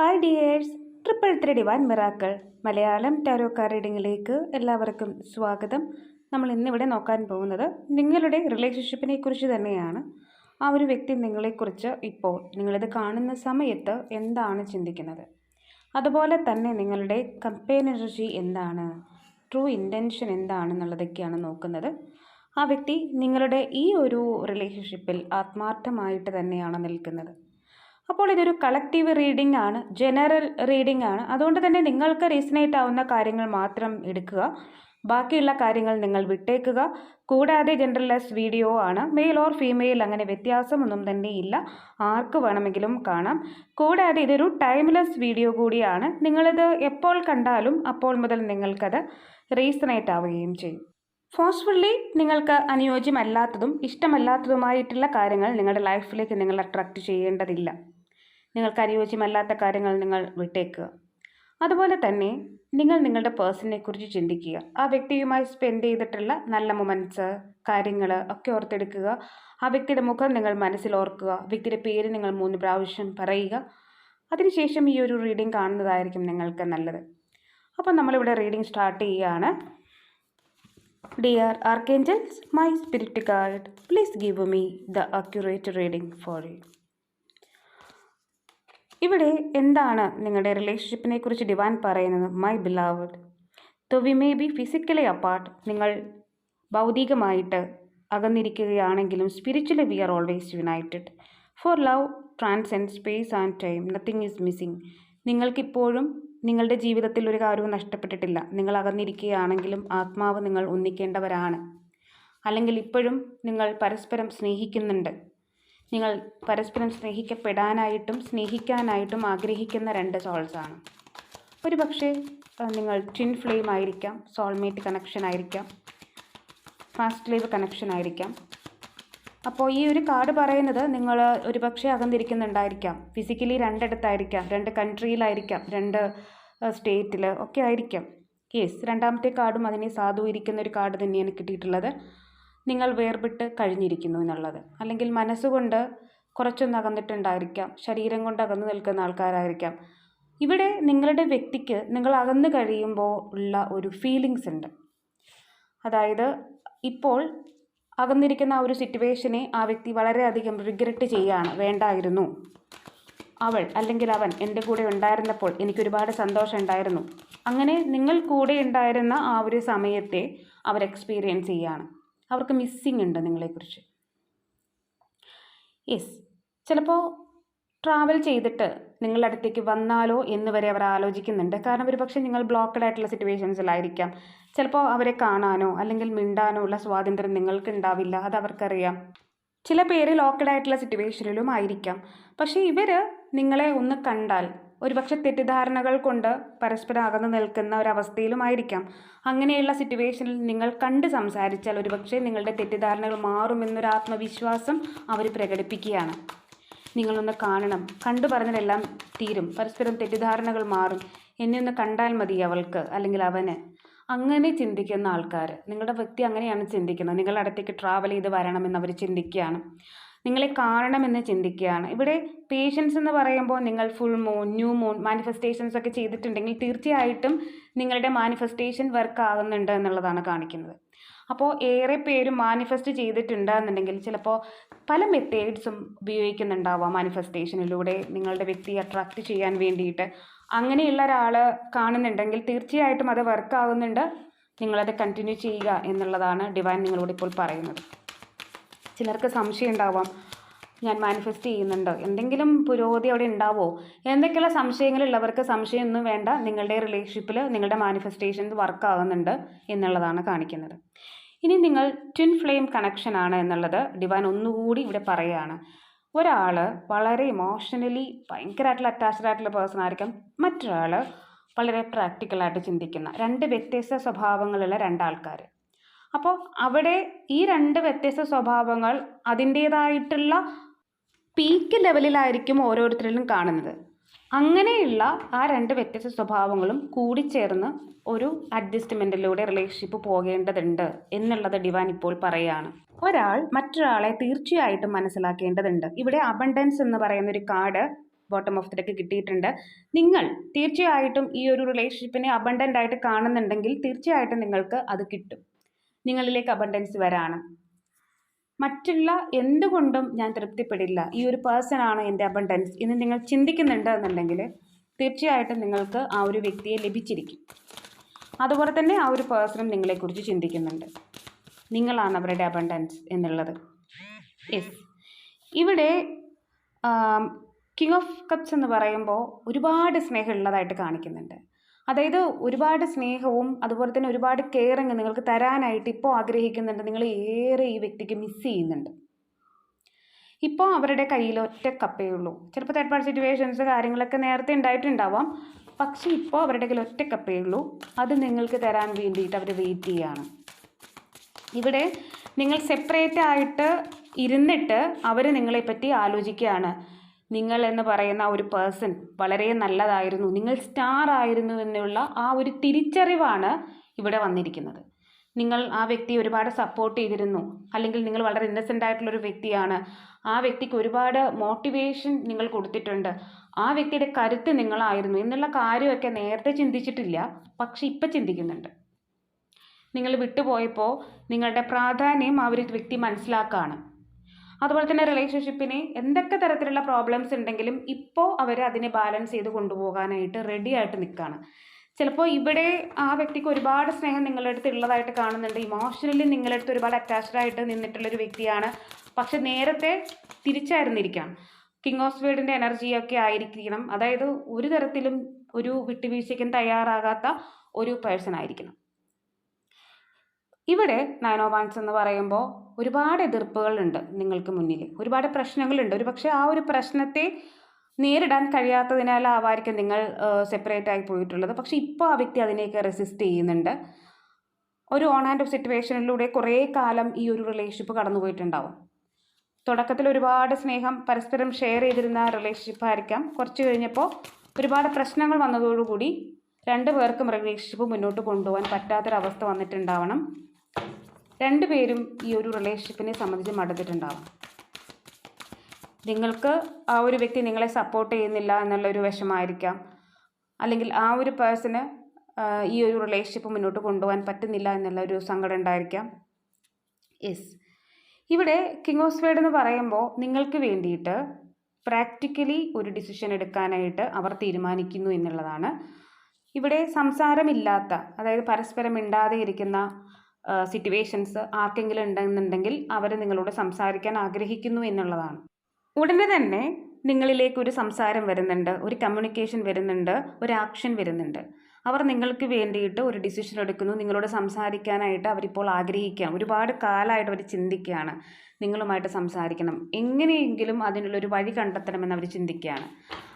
Hi dears triple three divine miracle Malayalam tarot card റീഡിങ്ങിലേക്ക് എല്ലാവർക്കും സ്വാഗതം. നമ്മൾ ഇന്നിവിടെ നോക്കാൻ പോകുന്നത് നിങ്ങളുടെ റിലേഷൻഷിപ്പിനെ കുറിച്ച് തന്നെയാണ്. ആ ഒരു വ്യക്തി നിങ്ങളെക്കുറിച്ച് ഇപ്പോൾ നിങ്ങളിത് കാണുന്ന സമയത്ത് എന്താണ് ചിന്തിക്കുന്നത്? അതുപോലെ തന്നെ നിങ്ങളുടെ കമ്പേനർജി എന്താണ്? ട്രൂ ഇന്റൻഷൻ എന്താണെന്നുള്ളതൊക്കെയാണ് നോക്കുന്നത്. ആ വ്യക്തി നിങ്ങളുടെ ഈ ഒരു റിലേഷൻഷിപ്പിൽ ആത്മാർത്ഥമായിട്ട് തന്നെയാണ് നിൽക്കുന്നത്. അപ്പോൾ ഇതൊരു കളക്റ്റീവ് റീഡിംഗ് ആണ് ജനറൽ റീഡിംഗ് ആണ്. അതുകൊണ്ട് തന്നെ നിങ്ങൾക്ക് റീസണേറ്റ് ആവുന്ന കാര്യങ്ങൾ മാത്രം എടുക്കുക. ബാക്കിയുള്ള കാര്യങ്ങൾ നിങ്ങൾ വിട്ടേക്കുക. കൂടാതെ ജനറലൈസ് വീഡിയോ ആണ്. മെയിൽ ഓർ ഫീമെയിൽ അങ്ങനെ വ്യത്യാസമൊന്നും തന്നെ ഇല്ല. ആർക്ക് വേണമെങ്കിലും കാണാം. കൂടാതെ ഇതൊരു ടൈംലെസ് വീഡിയോ കൂടിയാണ്. നിങ്ങളിത് എപ്പോൾ കണ്ടാലും അപ്പോൾ മുതൽ നിങ്ങൾക്കത് റീസണേറ്റ് ആവുകയും ചെയ്യും. ഫോഴ്സ്ഫുള്ളി നിങ്ങൾക്ക് അനുയോജ്യമല്ലാത്തതും ഇഷ്ടമല്ലാത്തതുമായിട്ടുള്ള കാര്യങ്ങൾ നിങ്ങളുടെ ലൈഫിലേക്ക് നിങ്ങൾ അട്രാക്റ്റ് ചെയ്യേണ്ടതില്ല. നിങ്ങൾക്ക് അനുയോജ്യമല്ലാത്ത കാര്യങ്ങൾ നിങ്ങൾ വിട്ടേക്കുക അതുപോലെ തന്നെ നിങ്ങൾ നിങ്ങളുടെ പേഴ്സണിനെ കുറിച്ച് ചിന്തിക്കുക. ആ വ്യക്തിയുമായി സ്പെൻഡ് ചെയ്തിട്ടുള്ള നല്ല മൊമെന്റ്സ് കാര്യങ്ങൾ ഒക്കെ ഓർത്തെടുക്കുക. ആ വ്യക്തിയുടെ മുഖം നിങ്ങൾ മനസ്സിൽ ഓർക്കുക. വ്യക്തിയുടെ പേര് നിങ്ങൾ മൂന്ന് പ്രാവശ്യം പറയുക. അതിനുശേഷം ഈ ഒരു റീഡിംഗ് കാണുന്നതായിരിക്കും നിങ്ങൾക്ക് നല്ലത്. അപ്പോൾ നമ്മളിവിടെ റീഡിംഗ് സ്റ്റാർട്ട് ചെയ്യുകയാണ്. Dear archangels my spirit guide please give me the accurate reading for you ഇവിടെ എന്താണ് നിങ്ങളുടെ റിലേഷൻഷിപ്പിനെ കുറിച്ച് ഡിവാൻ പറയുന്നത് my beloved though we may be physically apart നിങ്ങൾ ഭൗതികമായിട്ട് അകന്നിരിക്കുകയാണെങ്കിലും spiritually we are always united for love transcend space and time nothing is missing നിങ്ങൾക്കിപ്പോഴും നിങ്ങളുടെ ജീവിതത്തിൽ ഒരു കാര്യവും നഷ്ടപ്പെട്ടിട്ടില്ല. നിങ്ങൾ അകന്നിരിക്കുകയാണെങ്കിലും ആത്മാവ് നിങ്ങൾ ഒന്നിക്കേണ്ടവരാണ്. അല്ലെങ്കിൽ ഇപ്പോഴും നിങ്ങൾ പരസ്പരം സ്നേഹിക്കുന്നുണ്ട്. നിങ്ങൾ പരസ്പരം സ്നേഹിക്കപ്പെടാനായിട്ടും സ്നേഹിക്കാനായിട്ടും ആഗ്രഹിക്കുന്ന രണ്ട് സോൾസാണ് ഒരു പക്ഷേ നിങ്ങൾ ട്വിൻ ഫ്ലെയിം ആയിരിക്കാം സോൾമേറ്റ് കണക്ഷൻ ആയിരിക്കാം ഫാസ്റ്റ് ലൈവ് കണക്ഷൻ ആയിരിക്കാം. അപ്പോൾ ഈ ഒരു കാർഡ് പറയുന്നത് നിങ്ങൾ ഒരു പക്ഷേ അകന്നിരിക്കുന്നുണ്ടായിരിക്കാം. ഫിസിക്കലി രണ്ടിടത്തായിരിക്കാം രണ്ട് കൺട്രിയിലായിരിക്കാം രണ്ട് സ്റ്റേറ്റിൽ ഒക്കെ ആയിരിക്കാം. യെസ് രണ്ടാമത്തെ കാർഡും അതിനെ സാധൂകരിക്കുന്ന ഒരു കാർഡ് തന്നെയാണ് കിട്ടിയിട്ടുള്ളത്. നിങ്ങൾ വേർപെട്ട് കഴിഞ്ഞിരിക്കുന്നു എന്നുള്ളത്. അല്ലെങ്കിൽ മനസ്സുകൊണ്ട് കുറച്ചൊന്ന് അകന്നിട്ടുണ്ടായിരിക്കാം. ശരീരം കൊണ്ട് അകന്നു നിൽക്കുന്ന ആൾക്കാരായിരിക്കാം. ഇവിടെ നിങ്ങളുടെ വ്യക്തിക്ക് നിങ്ങൾ അകന്നു കഴിയുമ്പോൾ ഉള്ള ഒരു ഫീലിങ്സ് ഉണ്ട്. അതായത് ഇപ്പോൾ അകന്നിരിക്കുന്ന ആ ഒരു സിറ്റുവേഷനെ ആ വ്യക്തി വളരെയധികം റിഗ്രറ്റ് ചെയ്യുകയാണ്. വേണ്ടായിരുന്നു. അവൾ അല്ലെങ്കിൽ അവൻ എന്റെ കൂടെ ഉണ്ടായിരുന്നപ്പോൾ എനിക്കൊരുപാട് സന്തോഷം ഉണ്ടായിരുന്നു. അങ്ങനെ നിങ്ങൾ കൂടെ ഉണ്ടായിരുന്ന ആ ഒരു സമയത്തെ അവർ എക്സ്പീരിയൻസ് ചെയ്യാണ് അവർക്ക് മിസ്സിങ് ഉണ്ട് നിങ്ങളെക്കുറിച്ച്. യെസ് ചിലപ്പോൾ ട്രാവൽ ചെയ്തിട്ട് നിങ്ങളുടെ അടുത്തേക്ക് വന്നാലോ എന്ന് വരെ അവർ ആലോചിക്കുന്നുണ്ട്. കാരണം ഒരു പക്ഷേ നിങ്ങൾ ബ്ലോക്കഡ് ആയിട്ടുള്ള സിറ്റുവേഷൻസിലായിരിക്കാം ചിലപ്പോൾ അവരെ കാണാനോ അല്ലെങ്കിൽ മിണ്ടാനോ ഉള്ള സ്വാതന്ത്ര്യം നിങ്ങൾക്ക് ഉണ്ടാവില്ല. അത് അവർക്കറിയാം. ചില പേര് ലോക്കഡ് ആയിട്ടുള്ള സിറ്റുവേഷനിലും ആയിരിക്കാം. പക്ഷേ ഇവർ നിങ്ങളെ ഒന്ന് കണ്ടാൽ ഒരുപക്ഷെ തെറ്റിദ്ധാരണകൾ കൊണ്ട് പരസ്പരം അകന്നു നിൽക്കുന്ന ഒരവസ്ഥയിലുമായിരിക്കാം. അങ്ങനെയുള്ള സിറ്റുവേഷനിൽ നിങ്ങൾ കണ്ട് സംസാരിച്ചാൽ ഒരുപക്ഷെ നിങ്ങളുടെ തെറ്റിദ്ധാരണകൾ മാറുമെന്നൊരു ആത്മവിശ്വാസം അവർ പ്രകടിപ്പിക്കുകയാണ്. നിങ്ങളൊന്ന് കാണണം. കണ്ടു പറഞ്ഞതെല്ലാം തീരും. പരസ്പരം തെറ്റിദ്ധാരണകൾ മാറും. എന്നെ ഒന്ന് കണ്ടാൽ മതി അവൾക്ക് അല്ലെങ്കിൽ അവന്. അങ്ങനെ ചിന്തിക്കുന്ന ആൾക്കാർ നിങ്ങളുടെ വ്യക്തി അങ്ങനെയാണ് ചിന്തിക്കുന്നത്. നിങ്ങളുടെ അടുത്തേക്ക് ട്രാവൽ ചെയ്ത് വരണമെന്ന് അവർ ചിന്തിക്കുകയാണ്. നിങ്ങളെ കാണണമെന്ന് ചിന്തിക്കുകയാണ്. ഇവിടെ പേഷ്യൻസ് എന്ന് പറയുമ്പോൾ നിങ്ങൾ full moon new moon manifestations ഒക്കെ ചെയ്തിട്ടുണ്ടെങ്കിൽ തീർച്ചയായിട്ടും നിങ്ങളുടെ മാനിഫെസ്റ്റേഷൻ വർക്ക് ആകുന്നുണ്ട് എന്നുള്ളതാണ് കാണിക്കുന്നത്. അപ്പോൾ ഏറെ പേരും മാനിഫെസ്റ്റ് ചെയ്തിട്ടുണ്ട് എന്നുണ്ടെങ്കിൽ ചിലപ്പോൾ പല മെത്തേഡ്സും ഉപയോഗിക്കുന്നുണ്ടാവാം മാനിഫെസ്റ്റേഷനിലൂടെ നിങ്ങളുടെ വ്യക്തിയെ അട്രാക്റ്റ് ചെയ്യാൻ വേണ്ടിയിട്ട്. അങ്ങനെയുള്ള ഒരാൾ കാണുന്നുണ്ടെങ്കിൽ തീർച്ചയായിട്ടും അത് വർക്ക് ആകുന്നുണ്ട്. നിങ്ങളത് കണ്ടിന്യൂ ചെയ്യുക എന്നുള്ളതാണ് ഡിവൈൻ നിങ്ങളോട് ഇപ്പോൾ പറയുന്നത്. ചിലർക്ക് സംശയം ഉണ്ടാവാം. ഞാൻ മാനിഫെസ്റ്റ് ചെയ്യുന്നുണ്ടോ. എന്തെങ്കിലും പുരോഗതി അവിടെ ഉണ്ടാവോ? എന്തൊക്കെയുള്ള സംശയങ്ങളുള്ളവർക്ക് സംശയമൊന്നും വേണ്ട. നിങ്ങളുടെ റിലേഷൻഷിപ്പിൽ നിങ്ങളുടെ മാനിഫെസ്റ്റേഷൻ വർക്ക് ആകുന്നുണ്ട് എന്നുള്ളതാണ് കാണിക്കുന്നത്. ഇനി നിങ്ങൾ ട്വിൻ ഫ്ലെയിം കണക്ഷൻ ആണ് എന്നുള്ളത് ഡിവൈൻ ഒന്നുകൂടി ഇവിടെ പറയുകയാണ്. ഒരാൾ വളരെ ഇമോഷണലി ഭയങ്കരമായിട്ടുള്ള അറ്റാച്ച്ഡ് ആയിട്ടുള്ള പേഴ്സൺ ആയിരിക്കും. മറ്റൊരാൾ വളരെ പ്രാക്ടിക്കലായിട്ട് ചിന്തിക്കുന്ന രണ്ട് വ്യത്യസ്ത സ്വഭാവങ്ങളുള്ള രണ്ടാൾക്കാർ അപ്പോൾ അവിടെ ഈ രണ്ട് വ്യത്യസ്ത സ്വഭാവങ്ങൾ അതിന്റേതായിട്ടുള്ള പീക്ക് ലെവലിലായിരിക്കും ഓരോരുത്തരിലും കാണുന്നത്. അങ്ങനെയുള്ള ആ രണ്ട് വ്യത്യസ്ത സ്വഭാവങ്ങളും കൂടിച്ചേർന്ന് ഒരു അഡ്ജസ്റ്റ്മെന്റിലൂടെ റിലേഷൻഷിപ്പ് പോകേണ്ടതുണ്ട് എന്നുള്ളത് ഡിവാൻ ഇപ്പോൾ പറയുകയാണ് ഒരാൾ മറ്റൊരാളെ തീർച്ചയായിട്ടും മനസ്സിലാക്കേണ്ടതുണ്ട്. ഇവിടെ അബണ്ടൻസ് എന്ന് പറയുന്ന ഒരു കാർഡ് ബോട്ടം ഓഫ് ദിലേക്ക് കിട്ടിയിട്ടുണ്ട്. നിങ്ങൾ തീർച്ചയായിട്ടും ഈ ഒരു റിലേഷൻഷിപ്പിനെ അബണ്ടന്റ് ആയിട്ട് കാണുന്നുണ്ടെങ്കിൽ തീർച്ചയായിട്ടും നിങ്ങൾക്ക് അത് കിട്ടും. നിങ്ങളിലേക്ക് അബണ്ടൻസ് വരാണ്. മറ്റുള്ള എന്തുകൊണ്ടും ഞാൻ തൃപ്തിപ്പെടില്ല. ഈ ഒരു പേഴ്സൺ ആണ് എന്റെ അബണ്ടൻസ് എന്ന് നിങ്ങൾ ചിന്തിക്കുന്നുണ്ട് എന്നുണ്ടെങ്കിൽ തീർച്ചയായിട്ടും നിങ്ങൾക്ക് ആ ഒരു വ്യക്തിയെ ലഭിച്ചിരിക്കും. അതുപോലെ തന്നെ ആ ഒരു പേഴ്സണും നിങ്ങളെക്കുറിച്ച് ചിന്തിക്കുന്നുണ്ട്. നിങ്ങളാണ് അവരുടെ അബണ്ടൻസ് എന്നുള്ളത്. യെസ് ഇവിടെ കിങ് ഓഫ് കപ്സ് എന്ന് പറയുമ്പോൾ ഒരുപാട് സ്നേഹമുള്ളതായിട്ട് കാണിക്കുന്നുണ്ട്. അതായത് ഒരുപാട് സ്നേഹവും അതുപോലെ തന്നെ ഒരുപാട് കെയറിങ് നിങ്ങൾക്ക് തരാനായിട്ട് ഇപ്പോൾ ആഗ്രഹിക്കുന്നുണ്ട്. നിങ്ങൾ ഏറെ ഈ വ്യക്തിക്ക് മിസ് ചെയ്യുന്നുണ്ട്. ഇപ്പോൾ അവരുടെ കയ്യിൽ ഒറ്റ കപ്പേ ഉള്ളൂ. ചിലപ്പോൾ തേർഡ് പാർട്ടി സിറ്റുവേഷൻസ് കാര്യങ്ങളൊക്കെ നേരത്തെ ഉണ്ടായിട്ടുണ്ടാവാം. പക്ഷേ ഇപ്പോൾ അവരുടെ കയ്യിൽ ഒറ്റ കപ്പേ ഉള്ളൂ. അത് നിങ്ങൾക്ക് തരാൻ വേണ്ടിയിട്ട് അവർ വെയിറ്റ് ചെയ്യുകയാണ് ഇവിടെ നിങ്ങൾ സെപ്പറേറ്റ് ആയിട്ട് ഇരുന്നിട്ട് അവർ നിങ്ങളെപ്പറ്റി ആലോചിക്കുകയാണ്. നിങ്ങൾ എന്ന് പറയുന്ന ഒരു പേഴ്സൺ വളരെ നല്ലതായിരുന്നു. നിങ്ങൾ സ്റ്റാർ ആയിരുന്നു എന്നുള്ള ആ ഒരു തിരിച്ചറിവാണ് ഇവിടെ വന്നിരിക്കുന്നത്. നിങ്ങൾ ആ വ്യക്തിയെ ഒരുപാട് സപ്പോർട്ട് ചെയ്തിരുന്നു. അല്ലെങ്കിൽ നിങ്ങൾ വളരെ ഇന്നസെന്റ് ആയിട്ടുള്ളൊരു വ്യക്തിയാണ്. ആ വ്യക്തിക്ക് ഒരുപാട് മോട്ടിവേഷൻ നിങ്ങൾ കൊടുത്തിട്ടുണ്ട്. ആ വ്യക്തിയുടെ കരുത്ത് നിങ്ങളായിരുന്നു എന്നുള്ള കാര്യമൊക്കെ നേരത്തെ ചിന്തിച്ചിട്ടില്ല. പക്ഷെ ഇപ്പം ചിന്തിക്കുന്നുണ്ട്. നിങ്ങൾ വിട്ടുപോയപ്പോൾ നിങ്ങളുടെ പ്രാധാന്യം ആ ഒരു വ്യക്തി മനസ്സിലാക്കുകയാണ് അതുപോലെ തന്നെ റിലേഷൻഷിപ്പിന് എന്തൊക്കെ തരത്തിലുള്ള പ്രോബ്ലംസ് ഉണ്ടെങ്കിലും ഇപ്പോൾ അവർ അതിനെ ബാലൻസ് ചെയ്ത് കൊണ്ടുപോകാനായിട്ട് റെഡി ആയിട്ട് നിൽക്കുകയാണ് ചിലപ്പോൾ ഇവിടെ ആ വ്യക്തിക്ക് ഒരുപാട് സ്നേഹം നിങ്ങളുടെ അടുത്ത് ഉള്ളതായിട്ട് കാണുന്നുണ്ട്. ഇമോഷണലി നിങ്ങളുടെ അടുത്ത് ഒരുപാട് അറ്റാച്ച്ഡ് ആയിട്ട് നിന്നിട്ടുള്ളൊരു വ്യക്തിയാണ്. പക്ഷെ നേരത്തെ തിരിച്ചായിരുന്നിരിക്കാം കിങ് ഓഫ് സ്വേഡിന്റെ എനർജിയൊക്കെ ആയിരിക്കണം. അതായത് ഒരു തരത്തിലും ഒരു വിട്ടുവീഴ്ചയ്ക്കും തയ്യാറാകാത്ത ഒരു പേഴ്സൺ ആയിരിക്കണം. ഇവിടെ നയൻ ഓ വൺസ് എന്ന് പറയുമ്പോൾ ഒരുപാട് എതിർപ്പുകളുണ്ട് നിങ്ങൾക്ക് മുന്നിൽ. ഒരുപാട് പ്രശ്നങ്ങളുണ്ട്. ഒരു പക്ഷേ ആ ഒരു പ്രശ്നത്തെ നേരിടാൻ കഴിയാത്തതിനാലാവായിരിക്കും നിങ്ങൾ സെപ്പറേറ്റ് ആയി പോയിട്ടുള്ളത്. പക്ഷേ ഇപ്പോൾ ആ വ്യക്തി അതിനെയൊക്കെ റെസിസ്റ്റ് ചെയ്യുന്നുണ്ട്. ഒരു ഓൺ ആൻഡ് ഓഫ് സിറ്റുവേഷനിലൂടെ കുറേ കാലം ഈ ഒരു റിലേഷൻഷിപ്പ് കടന്നുപോയിട്ടുണ്ടാവും തുടക്കത്തിൽ ഒരുപാട് സ്നേഹം പരസ്പരം ഷെയർ ചെയ്തിരുന്ന റിലേഷൻഷിപ്പ് ആയിരിക്കാം. കുറച്ച് കഴിഞ്ഞപ്പോൾ ഒരുപാട് പ്രശ്നങ്ങൾ വന്നതോടുകൂടി രണ്ട് പേർക്കും റിലേഷൻഷിപ്പ് മുന്നോട്ട് കൊണ്ടുപോകാൻ പറ്റാത്തൊരവസ്ഥ വന്നിട്ടുണ്ടാവണം. രണ്ടുപേരും ഈ ഒരു റിലേഷൻഷിപ്പിനെ സംബന്ധിച്ച് മടുത്തിട്ടുണ്ടാവും. നിങ്ങൾക്ക് ആ ഒരു വ്യക്തി നിങ്ങളെ സപ്പോർട്ട് ചെയ്യുന്നില്ല എന്നുള്ളൊരു വിഷമായിരിക്കാം അല്ലെങ്കിൽ ആ ഒരു പേഴ്സണ് ഈ ഒരു റിലേഷൻഷിപ്പ് മുന്നോട്ട് കൊണ്ടുപോകാൻ പറ്റുന്നില്ല എന്നുള്ള ഒരു സങ്കടം ഉണ്ടായിരിക്കാം. യെസ് ഇവിടെ കിങ് ഓഫ് സ്വേഡ് എന്ന് പറയുമ്പോൾ നിങ്ങൾക്ക് വേണ്ടിയിട്ട് പ്രാക്ടിക്കലി ഒരു ഡിസിഷൻ എടുക്കാനായിട്ട് അവർ തീരുമാനിക്കുന്നു എന്നുള്ളതാണ്. ഇവിടെ സംസാരമില്ലാത്ത അതായത് പരസ്പരം മിണ്ടാതെ ഇരിക്കുന്ന സിറ്റുവേഷൻസ് ആർക്കെങ്കിലും ഉണ്ടെന്നുണ്ടെങ്കിൽ അവർ നിങ്ങളോട് സംസാരിക്കാൻ ആഗ്രഹിക്കുന്നു എന്നുള്ളതാണ്. ഉടനെ തന്നെ നിങ്ങളിലേക്ക് ഒരു സംസാരം വരുന്നുണ്ട് ഒരു കമ്മ്യൂണിക്കേഷൻ വരുന്നുണ്ട് ഒരു ആക്ഷൻ വരുന്നുണ്ട്. അവർ നിങ്ങൾക്ക് വേണ്ടിയിട്ട് ഒരു ഡിസിഷൻ എടുക്കുന്നു നിങ്ങളോട് സംസാരിക്കാനായിട്ട് അവരിപ്പോൾ ആഗ്രഹിക്കുകയാണ് ഒരുപാട് കാലമായിട്ട് അവർ ചിന്തിക്കുകയാണ് നിങ്ങളുമായിട്ട് സംസാരിക്കണം. എങ്ങനെയെങ്കിലും അതിനുള്ളൊരു വഴി കണ്ടെത്തണമെന്ന് അവർ ചിന്തിക്കുകയാണ്.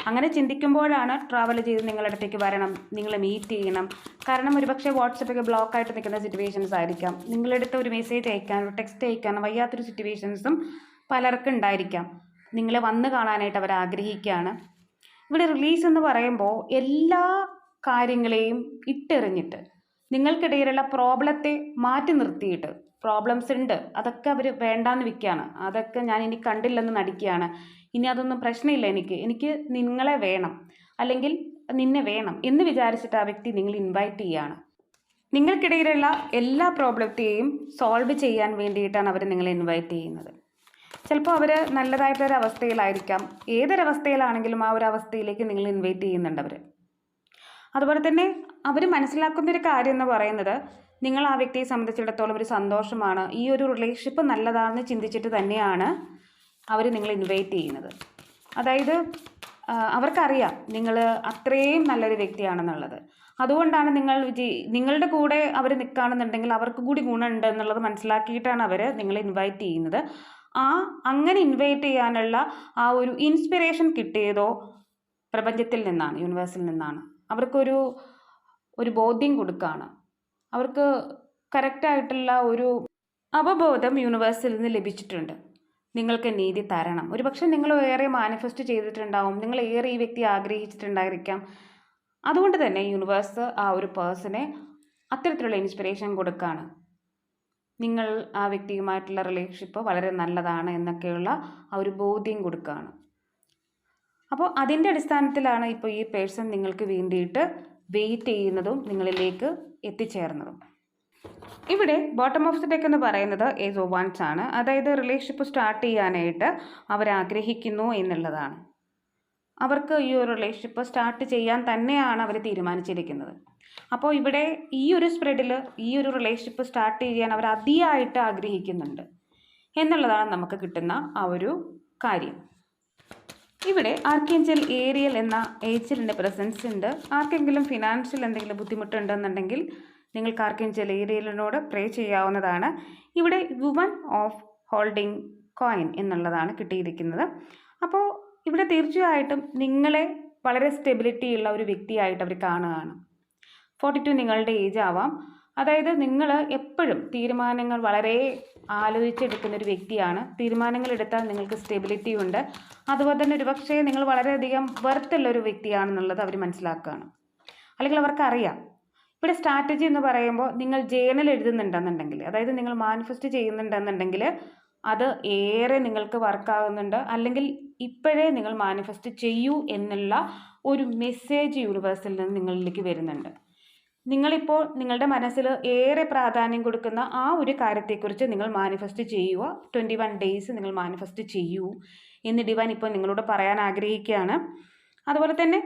അങ്ങനെ ചിന്തിക്കുമ്പോഴാണ് ട്രാവൽ ചെയ്ത് നിങ്ങളുടെ അടുത്തേക്ക് വരണം നിങ്ങളെ മീറ്റ് ചെയ്യണം. കാരണം ഒരുപക്ഷെ വാട്സപ്പൊക്കെ ബ്ലോക്ക് ആയിട്ട് നിൽക്കുന്ന സിറ്റുവേഷൻസ് ആയിരിക്കാം. നിങ്ങളെടുത്ത് ഒരു മെസ്സേജ് അയക്കാനോ ടെക്സ്റ്റ് അയക്കാനോ വയ്യാത്തൊരു സിറ്റുവേഷൻസും പലർക്കും ഉണ്ടായിരിക്കാം. നിങ്ങളെ വന്ന് കാണാനായിട്ട് അവർ ആഗ്രഹിക്കുകയാണ്. ഇവിടെ റിലീസ് എന്ന് പറയുമ്പോൾ എല്ലാ കാര്യങ്ങളെയും ഇട്ടെറിഞ്ഞിട്ട് നിങ്ങൾക്കിടയിലുള്ള പ്രോബ്ലത്തെ മാറ്റി നിർത്തിയിട്ട് പ്രോബ്ലംസ് ഉണ്ട് അതൊക്കെ അവർ വേണ്ടാന്ന് വിൽക്കുകയാണ്. അതൊക്കെ ഞാൻ ഇനി കണ്ടില്ലെന്ന് നടിക്കുകയാണ്. ഇനി അതൊന്നും പ്രശ്നമില്ല എനിക്ക്. എനിക്ക് നിങ്ങളെ വേണം. അല്ലെങ്കിൽ നിന്നെ വേണം എന്ന് വിചാരിച്ചിട്ട് ആ വ്യക്തി നിങ്ങൾ ഇൻവൈറ്റ് ചെയ്യുകയാണ് നിങ്ങൾക്കിടയിലുള്ള എല്ലാ പ്രോബ്ലത്തെയും സോൾവ് ചെയ്യാൻ വേണ്ടിയിട്ടാണ് അവർ നിങ്ങളെ ഇൻവൈറ്റ് ചെയ്യുന്നത്. ചിലപ്പോൾ അവർ നല്ലതായിട്ടൊരു അവസ്ഥയിലായിരിക്കാം. ഏതൊരവസ്ഥയിലാണെങ്കിലും ആ ഒരു അവസ്ഥയിലേക്ക് നിങ്ങൾ ഇൻവൈറ്റ് ചെയ്യുന്നുണ്ട് അവർ അതുപോലെ തന്നെ അവർ മനസ്സിലാക്കുന്നൊരു കാര്യം എന്ന് പറയുന്നത് നിങ്ങൾ ആ വ്യക്തിയെ സംബന്ധിച്ചിടത്തോളം ഒരു സന്തോഷമാണ്. ഈ ഒരു റിലേഷൻഷിപ്പ് നല്ലതാണെന്ന് ചിന്തിച്ചിട്ട് തന്നെയാണ് അവർ നിങ്ങളെ ഇൻവൈറ്റ് ചെയ്യുന്നത്. അതായത് അവർക്കറിയാം നിങ്ങൾ അത്രയും നല്ലൊരു വ്യക്തിയാണെന്നുള്ളത്. അതുകൊണ്ടാണ് നിങ്ങൾ വിജയി നിങ്ങളുടെ കൂടെ അവർ നിൽക്കുകയാണെന്നുണ്ടെങ്കിൽ അവർക്ക് കൂടി ഗുണമുണ്ട് എന്നുള്ളത് മനസ്സിലാക്കിയിട്ടാണ് അവർ നിങ്ങളെ ഇൻവൈറ്റ് ചെയ്യുന്നത്. ആ അങ്ങനെ ഇൻവൈറ്റ് ചെയ്യാനുള്ള ആ ഒരു ഇൻസ്പിറേഷൻ കിട്ടിയതോ പ്രപഞ്ചത്തിൽ നിന്നാണ് യൂണിവേഴ്സിൽ നിന്നാണ്. അവർക്കൊരു ഒരു ബോധ്യം കൊടുക്കുകയാണ് അവർക്ക് കറക്റ്റായിട്ടുള്ള ഒരു അവബോധം യൂണിവേഴ്സിൽ നിന്ന് ലഭിച്ചിട്ടുണ്ട്. നിങ്ങൾക്ക് നീതി തരണം. ഒരുപക്ഷെ നിങ്ങൾ ഏറെ മാനിഫെസ്റ്റ് ചെയ്തിട്ടുണ്ടാവും. നിങ്ങൾ ഏറെ ഈ വ്യക്തി ആഗ്രഹിച്ചിട്ടുണ്ടായിരിക്കാം. അതുകൊണ്ട് തന്നെ യൂണിവേഴ്സ് ആ ഒരു പേഴ്സണെ അത്തരത്തിലുള്ള ഇൻസ്പിറേഷൻ കൊടുക്കുകയാണ് നിങ്ങൾ ആ വ്യക്തിയുമായിട്ടുള്ള റിലേഷൻഷിപ്പ് വളരെ നല്ലതാണ് എന്നൊക്കെയുള്ള ആ ഒരു ബോധ്യം കൊടുക്കുകയാണ് അപ്പോൾ അതിന്റെ അടിസ്ഥാനത്തിലാണ് ഇപ്പോൾ ഈ പേഴ്സൺ നിങ്ങൾക്ക് വേണ്ടിയിട്ട് വെയിറ്റ് ചെയ്യുന്നതും നിങ്ങളിലേക്ക് എത്തിച്ചേർന്നതും. ഇവിടെ ബോട്ടം ഓഫ് ദി ഡെക്ക് എന്ന് പറയുന്നത് ഓ വൺസ് ആണ്. അതായത് റിലേഷൻഷിപ്പ് സ്റ്റാർട്ട് ചെയ്യാനായിട്ട് അവർ ആഗ്രഹിക്കുന്നു എന്നുള്ളതാണ്. അവർക്ക് ഈ ഒരു റിലേഷൻഷിപ്പ് സ്റ്റാർട്ട് ചെയ്യാൻ തന്നെയാണ് അവർ തീരുമാനിച്ചിരിക്കുന്നത്. അപ്പോൾ ഇവിടെ ഈ ഒരു സ്പ്രെഡിൽ ഈ ഒരു റിലേഷൻഷിപ്പ് സ്റ്റാർട്ട് ചെയ്യാൻ അവർ അതിയായിട്ട് ആഗ്രഹിക്കുന്നുണ്ട് എന്നുള്ളതാണ് നമുക്ക് കിട്ടുന്ന ആ ഒരു കാര്യം. ഇവിടെ ആർക്കേഞ്ചൽ ഏരിയൽ എന്ന ഏച്ചലിന്റെ പ്രസൻസ് ഉണ്ട്. ആർക്കെങ്കിലും ഫിനാൻഷ്യൽ എന്തെങ്കിലും ബുദ്ധിമുട്ടുണ്ടെന്നുണ്ടെങ്കിൽ നിങ്ങൾക്ക് ആർക്കും ഏരിയലിനോട് പ്രേ ചെയ്യാവുന്നതാണ്. ഇവിടെ വുമൻ ഓഫ് ഹോൾഡിംഗ് കോയിൻ എന്നുള്ളതാണ് കിട്ടിയിരിക്കുന്നത്. അപ്പോൾ ഇവിടെ തീർച്ചയായിട്ടും നിങ്ങളെ വളരെ സ്റ്റെബിലിറ്റി ഉള്ള ഒരു വ്യക്തിയായിട്ട് അവർ കാണുകയാണ്. ഫോർട്ടി ടു നിങ്ങളുടെ ഏജ് ആവാം. അതായത് നിങ്ങൾ എപ്പോഴും തീരുമാനങ്ങൾ വളരെ ആലോചിച്ചെടുക്കുന്ന ഒരു വ്യക്തിയാണ്. തീരുമാനങ്ങൾ എടുത്താൽ നിങ്ങൾക്ക് സ്റ്റെബിലിറ്റി ഉണ്ട്. അതുപോലെ തന്നെ ഒരുപക്ഷേ നിങ്ങൾ വളരെയധികം വെർത്തുള്ള ഒരു വ്യക്തിയാണെന്നുള്ളത് അവർ മനസ്സിലാക്കുകയാണ്. അല്ലെങ്കിൽ അവർക്കറിയാം. ഇവിടെ സ്ട്രാറ്റജി എന്ന് പറയുമ്പോൾ നിങ്ങൾ ജേണൽ എഴുതുന്നുണ്ടെന്നുണ്ടെങ്കിൽ അതായത് നിങ്ങൾ മാനിഫെസ്റ്റ് ചെയ്യുന്നുണ്ടെന്നുണ്ടെങ്കിൽ അത് ഏറെ നിങ്ങൾക്ക് വർക്കാകുന്നുണ്ട് അല്ലെങ്കിൽ ഇപ്പോഴേ നിങ്ങൾ മാനിഫെസ്റ്റ് ചെയ്യൂ എന്നുള്ള ഒരു മെസ്സേജ് യൂണിവേഴ്സിൽ നിന്ന് നിങ്ങളിലേക്ക് വരുന്നുണ്ട്. നിങ്ങളിപ്പോൾ നിങ്ങളുടെ മനസ്സിൽ ഏറെ പ്രാധാന്യം കൊടുക്കുന്ന ആ ഒരു കാര്യത്തെക്കുറിച്ച് നിങ്ങൾ മാനിഫെസ്റ്റ് ചെയ്യുക. ട്വന്റി വൺ ഡേയ്സ് നിങ്ങൾ മാനിഫെസ്റ്റ് ചെയ്യൂ എന്ന് ഡിവൈൻ ഇപ്പോൾ നിങ്ങളോട് പറയാൻ ആഗ്രഹിക്കുകയാണ്. അതുപോലെ തന്നെ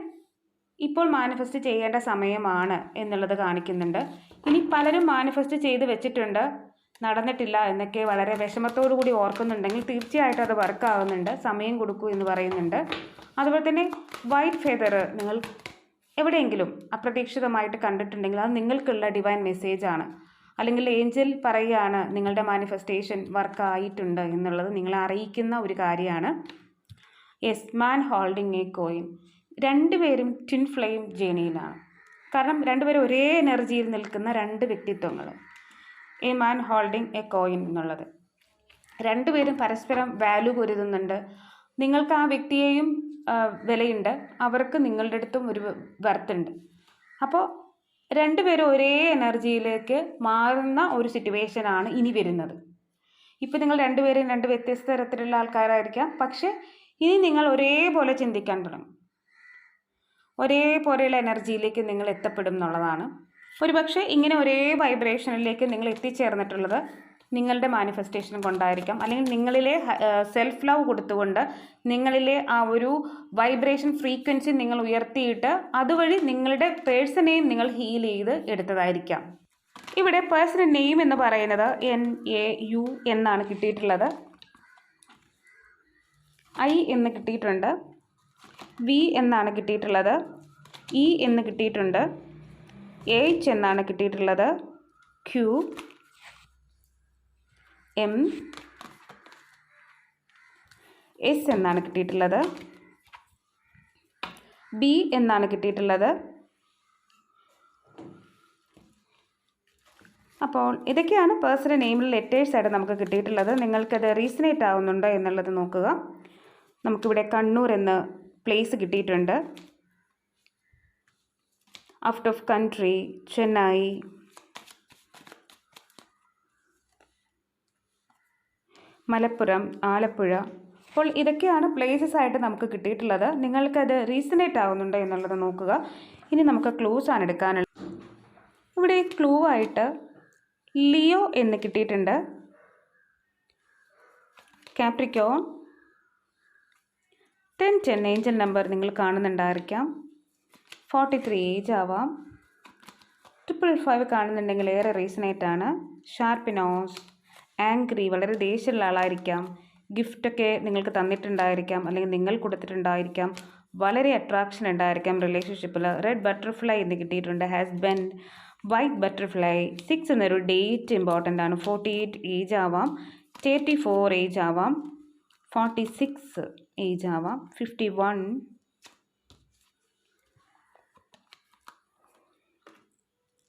ഇപ്പോൾ മാനിഫെസ്റ്റ് ചെയ്യേണ്ട സമയമാണ് എന്നുള്ളത് കാണിക്കുന്നുണ്ട്. ഇനി പലരും മാനിഫെസ്റ്റ് ചെയ്ത് വെച്ചിട്ടുണ്ട്. നടന്നിട്ടില്ല എന്നൊക്കെ വളരെ വിഷമത്തോടു കൂടി ഓർക്കുന്നുണ്ടെങ്കിൽ തീർച്ചയായിട്ടും അത് വർക്കാവുന്നുണ്ട് സമയം കൊടുക്കൂ എന്ന് പറയുന്നുണ്ട്. അതുപോലെ തന്നെ വൈറ്റ് ഫെദർ നിങ്ങൾ എവിടെയെങ്കിലും അപ്രതീക്ഷിതമായിട്ട് കണ്ടിട്ടുണ്ടെങ്കിൽ അത് നിങ്ങൾക്കുള്ള ഡിവൈൻ മെസ്സേജ് ആണ്. അല്ലെങ്കിൽ ഏഞ്ചൽ പറയുകയാണ് നിങ്ങളുടെ മാനിഫെസ്റ്റേഷൻ വർക്കായിട്ടുണ്ട് എന്നുള്ളത് നിങ്ങളെ അറിയിക്കുന്ന ഒരു കാര്യമാണ്. Yes man holding a coin രണ്ടുപേരും ട്വിൻ ഫ്ലെയിം ജേണിയിലാണ്. കാരണം രണ്ടുപേരും ഒരേ എനർജിയിൽ നിൽക്കുന്ന രണ്ട് വ്യക്തിത്വങ്ങൾ a man holding a coin എന്നുള്ളത്. രണ്ടുപേരും പരസ്പരം വാല്യൂ പൊരുതുന്നുണ്ട്. നിങ്ങൾക്ക് ആ വ്യക്തിയെയും വിലയുണ്ട്. അവർക്ക് നിങ്ങളുടെ അടുത്തും ഒരു വർത്തുണ്ട്. അപ്പോൾ രണ്ടുപേരും ഒരേ എനർജിയിലേക്ക് മാറുന്ന ഒരു സിറ്റുവേഷനാണ് ഇനി വരുന്നത്. ഇപ്പോൾ നിങ്ങൾ രണ്ടുപേരും രണ്ട് വ്യത്യസ്ത തരത്തിലുള്ള ആൾക്കാരായിരിക്കാം. പക്ഷേ ഇനി നിങ്ങൾ ഒരേപോലെ ചിന്തിക്കാൻ തുടങ്ങും. ഒരേപോലെയുള്ള എനർജിയിലേക്ക് നിങ്ങൾ എത്തപ്പെടും എന്നുള്ളതാണ്. ഒരുപക്ഷെ ഇങ്ങനെ ഒരേ വൈബ്രേഷനിലേക്ക് നിങ്ങൾ എത്തിച്ചേർന്നിട്ടുള്ളത് നിങ്ങളുടെ മാനിഫെസ്റ്റേഷൻ കൊണ്ടായിരിക്കാം. അല്ലെങ്കിൽ നിങ്ങളിലെ സെൽഫ് ലവ് കൊടുത്തുകൊണ്ട് നിങ്ങളിലെ ആ ഒരു വൈബ്രേഷൻ ഫ്രീക്വൻസി നിങ്ങൾ ഉയർത്തിയിട്ട് അതുവഴി നിങ്ങളുടെ പേഴ്സണെയും നിങ്ങൾ ഹീൽ ചെയ്ത് എടുത്തതായിരിക്കാം. ഇവിടെ പേഴ്സണൽ നെയിം എന്ന് പറയുന്നത് എൻ എ യു എന്നാണ് കിട്ടിയിട്ടുള്ളത്. ഐ എന്ന് കിട്ടിയിട്ടുണ്ട്. വി എന്നാണ് കിട്ടിയിട്ടുള്ളത്. ഇ എന്ന് കിട്ടിയിട്ടുണ്ട്. എച്ച് എന്നാണ് കിട്ടിയിട്ടുള്ളത്. ക്യു എം എസ് എന്നാണ് കിട്ടിയിട്ടുള്ളത്. ബി എന്നാണ് കിട്ടിയിട്ടുള്ളത്. അപ്പോൾ ഇതൊക്കെയാണ് പേഴ്സണൽ നെയിമിൽ ലെറ്റേഴ്സ് ആയിട്ട് നമുക്ക് കിട്ടിയിട്ടുള്ളത്. നിങ്ങൾക്കത് റീസണേറ്റ് ആവുന്നുണ്ടോ എന്നുള്ളത് നോക്കുക. നമുക്കിവിടെ കണ്ണൂർ എന്ന പ്ലേസ് കിട്ടിയിട്ടുണ്ട്. Out of country Chennai Malappuram Alappuzha. അപ്പോൾ ഇതൊക്കെയാണ് പ്ലേസസ് ആയിട്ട് നമുക്ക് കിട്ടിയിട്ടുള്ളത്. നിങ്ങൾക്കത് റീസണേറ്റ് ആവുന്നുണ്ടോ എന്നുള്ളത് നോക്കുക. ഇനി നമുക്ക് ക്ലൂസ് ആണ് എടുക്കാനുള്ളത്. ഇവിടെ ക്ലൂ ആയിട്ട് ലിയോ എന്ന് കിട്ടിയിട്ടുണ്ട്. Capricorn ten ten angel number നിങ്ങൾ കാണുന്നുണ്ടായിരിക്കാം. ഫോർട്ടി ത്രീ ഏജ് ആവാം. ട്രിപ്പിൾ ഫൈവ് കാണുന്നുണ്ടെങ്കിൽ ഏറെ റീസണേറ്റാണ് ആണ്. ഷാർപ്പിനോസ് ആംഗ്രി വളരെ ദേഷ്യമുള്ള ആളായിരിക്കാം. ഗിഫ്റ്റൊക്കെ നിങ്ങൾക്ക് തന്നിട്ടുണ്ടായിരിക്കാം. അല്ലെങ്കിൽ നിങ്ങൾ കൊടുത്തിട്ടുണ്ടായിരിക്കാം. വളരെ അട്രാക്ഷൻ ഉണ്ടായിരിക്കാം റിലേഷൻഷിപ്പിൽ റെഡ് ബട്ടർഫ്ലൈ എന്ന് കിട്ടിയിട്ടുണ്ട്. ഹസ്ബൻഡ് വൈറ്റ് ബട്ടർഫ്ലൈ സിക്സ് എന്നൊരു ഡേറ്റ് ഇമ്പോർട്ടന്റ് ആണ്. ഫോർട്ടി എയ്റ്റ് ഏജ് ആവാം. തേർട്ടി ഫോർ ഏജ് ആവാം. ഫോർട്ടി സിക്സ് ഏജ് ആവാം. ഫിഫ്റ്റി വൺ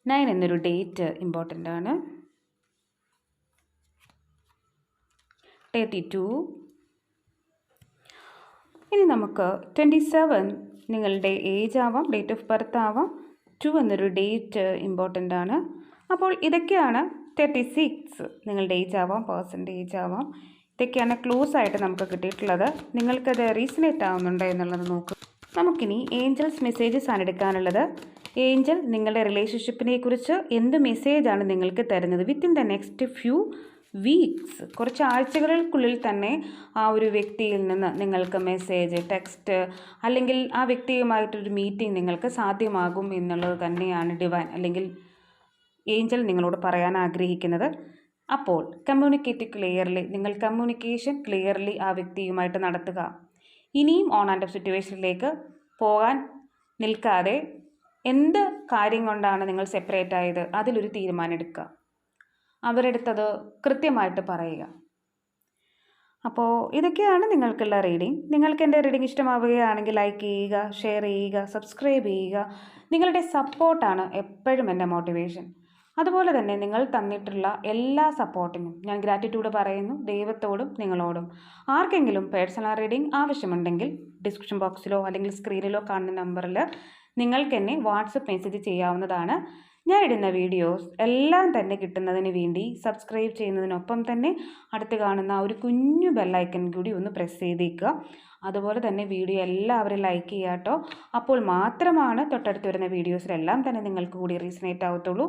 നയൻ എന്നൊരു ഡേറ്റ് ഇമ്പോർട്ടന്റ് ആണ്. തേർട്ടി ടു ഇനി നമുക്ക് ട്വന്റി സെവൻ നിങ്ങളുടെ ഏജ് ആവാം ഡേറ്റ് ഓഫ് ബർത്ത് ആവാം. ടു എന്നൊരു ഡേറ്റ് ഇമ്പോർട്ടന്റ് ആണ്. അപ്പോൾ ഇതൊക്കെയാണ് തേർട്ടി സിക്സ് നിങ്ങളുടെ ഏജ് ആവാം പേഴ്സന്റെ ഏജ് ആവാം. ഇതൊക്കെയാണ് ക്ലൂസ് ആയിട്ട് നമുക്ക് കിട്ടിയിട്ടുള്ളത്. നിങ്ങൾക്കത് റീസണേറ്റ് ആവുന്നുണ്ടോ എന്നുള്ളത് നോക്കുക നമുക്കിനി ഏഞ്ചൽസ് മെസ്സേജസ് ആണ് എടുക്കാനുള്ളത്. ഏഞ്ചൽ നിങ്ങളുടെ റിലേഷൻഷിപ്പിനെ കുറിച്ച് എന്ത് മെസ്സേജാണ് നിങ്ങൾക്ക് തരുന്നത്? Within the next few weeks കുറച്ച് ആഴ്ചകൾക്കുള്ളിൽ തന്നെ ആ ഒരു വ്യക്തിയിൽ നിന്ന് നിങ്ങൾക്ക് മെസ്സേജ് ടെക്സ്റ്റ് അല്ലെങ്കിൽ ആ വ്യക്തിയുമായിട്ടൊരു മീറ്റിംഗ് നിങ്ങൾക്ക് സാധ്യമാകും എന്നുള്ളത് തന്നെയാണ് ഡിവൈൻ അല്ലെങ്കിൽ ഏഞ്ചൽ നിങ്ങളോട് പറയാൻ ആഗ്രഹിക്കുന്നത്. അപ്പോൾ കമ്മ്യൂണിക്കേറ്റ് ക്ലിയർലി നിങ്ങൾ കമ്മ്യൂണിക്കേഷൻ ക്ലിയർലി ആ വ്യക്തിയുമായിട്ട് നടത്തുക. ഇനിയും ഓൺ ആൻഡ് ഓഫ് സിറ്റുവേഷനിലേക്ക് പോകാൻ നിൽക്കാതെ എന്ത് കാര്യം കൊണ്ടാണ് നിങ്ങൾ സെപ്പറേറ്റ് ആയത്? അതിലൊരു തീരുമാനം എടുക്കുക അവരെടുത്തത് കൃത്യമായിട്ട് പറയുക. അപ്പോൾ ഇതൊക്കെയാണ് നിങ്ങൾക്കുള്ള റീഡിംഗ് നിങ്ങൾക്ക് എന്റെ റീഡിംഗ് ഇഷ്ടമാവുകയാണെങ്കിൽ ലൈക്ക് ചെയ്യുക ഷെയർ ചെയ്യുക സബ്സ്ക്രൈബ് ചെയ്യുക. നിങ്ങളുടെ സപ്പോർട്ടാണ് എപ്പോഴും എന്റെ മോട്ടിവേഷൻ അതുപോലെ തന്നെ നിങ്ങൾ തന്നിട്ടുള്ള എല്ലാ സപ്പോർട്ടിനും ഞാൻ ഗ്രാറ്റിറ്റ്യൂഡ് പറയുന്നു ദൈവത്തോടും നിങ്ങളോടും. ആർക്കെങ്കിലും പേഴ്സണൽ റീഡിംഗ് ആവശ്യമുണ്ടെങ്കിൽ ഡിസ്ക്രിപ്ഷൻ ബോക്സിലോ അല്ലെങ്കിൽ സ്ക്രീനിലോ കാണുന്ന നമ്പറിൽ നിങ്ങൾക്ക് എന്നെ വാട്സപ്പ് മെസ്സേജ് ചെയ്യാവുന്നതാണ്. ഞാൻ ഇടുന്ന വീഡിയോസ് എല്ലാം തന്നെ കിട്ടുന്നതിന് വേണ്ടി സബ്സ്ക്രൈബ് ചെയ്യുന്നതിനൊപ്പം തന്നെ അടുത്ത് കാണുന്ന ഒരു കുഞ്ഞു ബെല്ലൈക്കൺ കൂടി ഒന്ന് പ്രസ് ചെയ്തേക്കുക. അതുപോലെ തന്നെ വീഡിയോ എല്ലാവരും ലൈക്ക് ചെയ്യാട്ടോ. അപ്പോൾ മാത്രമാണ് തൊട്ടടുത്ത് വരുന്ന വീഡിയോസിലെല്ലാം തന്നെ നിങ്ങൾക്ക് കൂടി റീസണേറ്റ് ആവത്തുള്ളൂ.